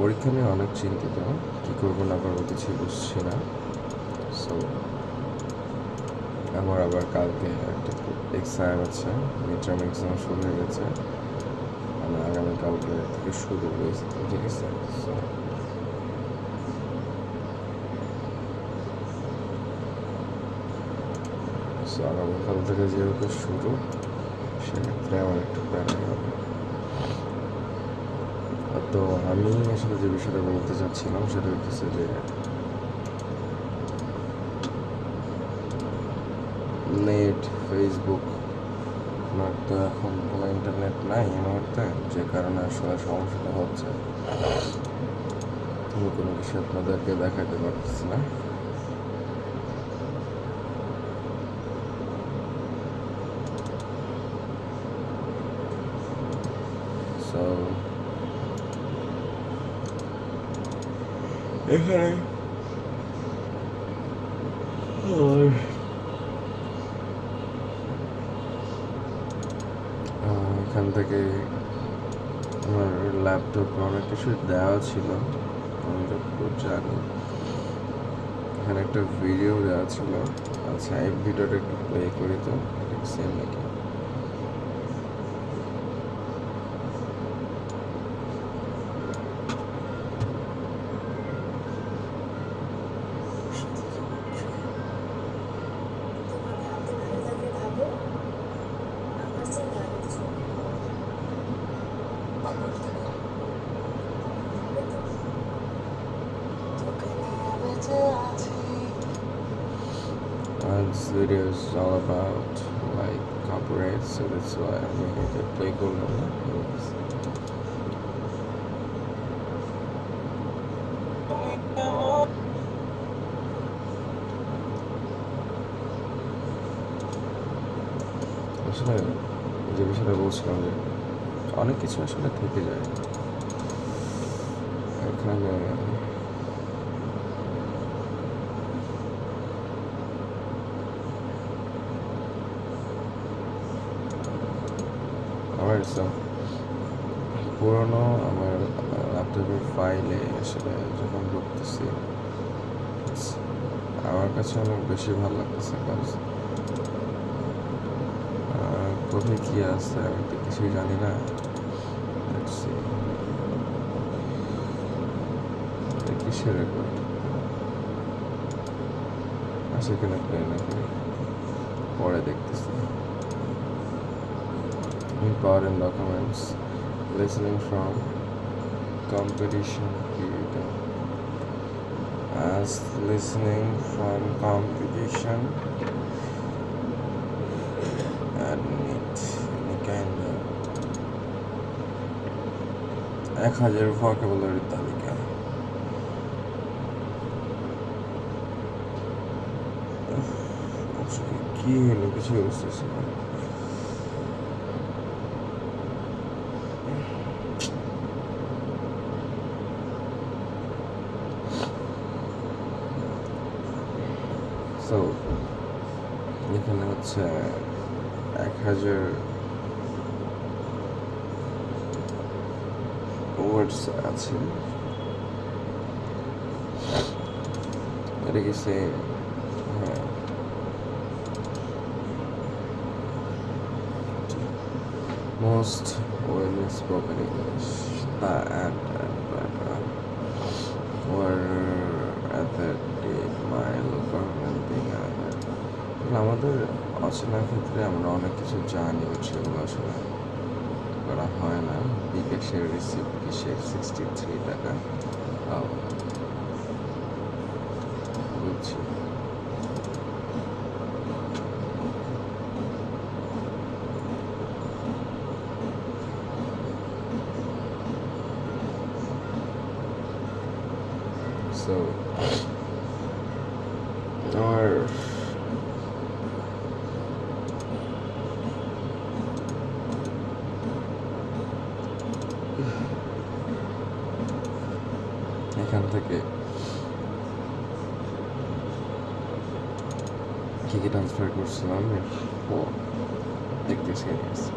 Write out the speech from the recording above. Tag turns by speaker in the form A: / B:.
A: পরীক্ষা নিয়ে অনেক চিন্তিত, কী করব না করব কিছুই বুঝছি না। সো আমার আবার কালকে একটা এক্সাম আছে মিড টার্ম এক্সাম শুরু হয়ে গেছে। মানে আগামীকালকে থেকে শুরু হয়েছে ঠিক আছে সো আগামীকাল থেকে যেহেতু শুরু, সেক্ষেত্রে আমার একটু প্যারা হবে। তো আমি আসলে যে বিষয়টা বলতে চাচ্ছিলাম, সেটা হচ্ছে যে নেট ফেসবুক আমার তো এখন কোনো ইন্টারনেট নাই মুহূর্তে যে কারণে আসলে সমস্যাটা হচ্ছে। আমি কোনো কিছু আপনাদেরকে দেখাতে পারতেছি না। সো এখানে আর এখান থেকে আমার ল্যাপটপে অনেক কিছু দেওয়া ছিল। আমি যতটুকু জানি, এখানে একটা ভিডিও দেওয়া ছিল। আচ্ছা এই ভিডিওটা একটু প্লে করি তো সেম নাকি this video is all about like copyright, so that's why I made it a play করলাম না Anyways. আসলে যে বিষয়টা বলছিলাম যে অনেক কিছু আসলে থেকে যায় এখানে আমার পুরনো আমার ল্যাপটপের ফাইলে আসলে যখন ঢুকতেছি আমার কাছে অনেক বেশি ভালো লাগতেছে কাজ কোথায় কী আছে আমি তো কিছুই জানি না। কিসের রেকর্ড এখানে প্লে না পরে দেখতেছি। important documents listening from competition creator as listening from competition admit any kind of এক হাজার ভোকাবুলারি তালিকা উফ, আসলে কি হলো কিছু বুঝতেছি না সো এখানে হচ্ছে এক হাজার ওয়ার্ডস আছে এটা কি সেম হ্যাঁ মোস্ট ওয়েল স্পোকেন ইংলিশ তা and and war athletic mile আমাদের অচেনার ক্ষেত্রে আমরা অনেক কিছু জানি বাট সেগুলো আসলে করা হয় না বিকাশের রিসিপ্ট কিসের সিক্সটি থ্রি টাকা আহ, বুঝছি So, in Kentucky. Che chi danza per corso da me? Oh, e che series.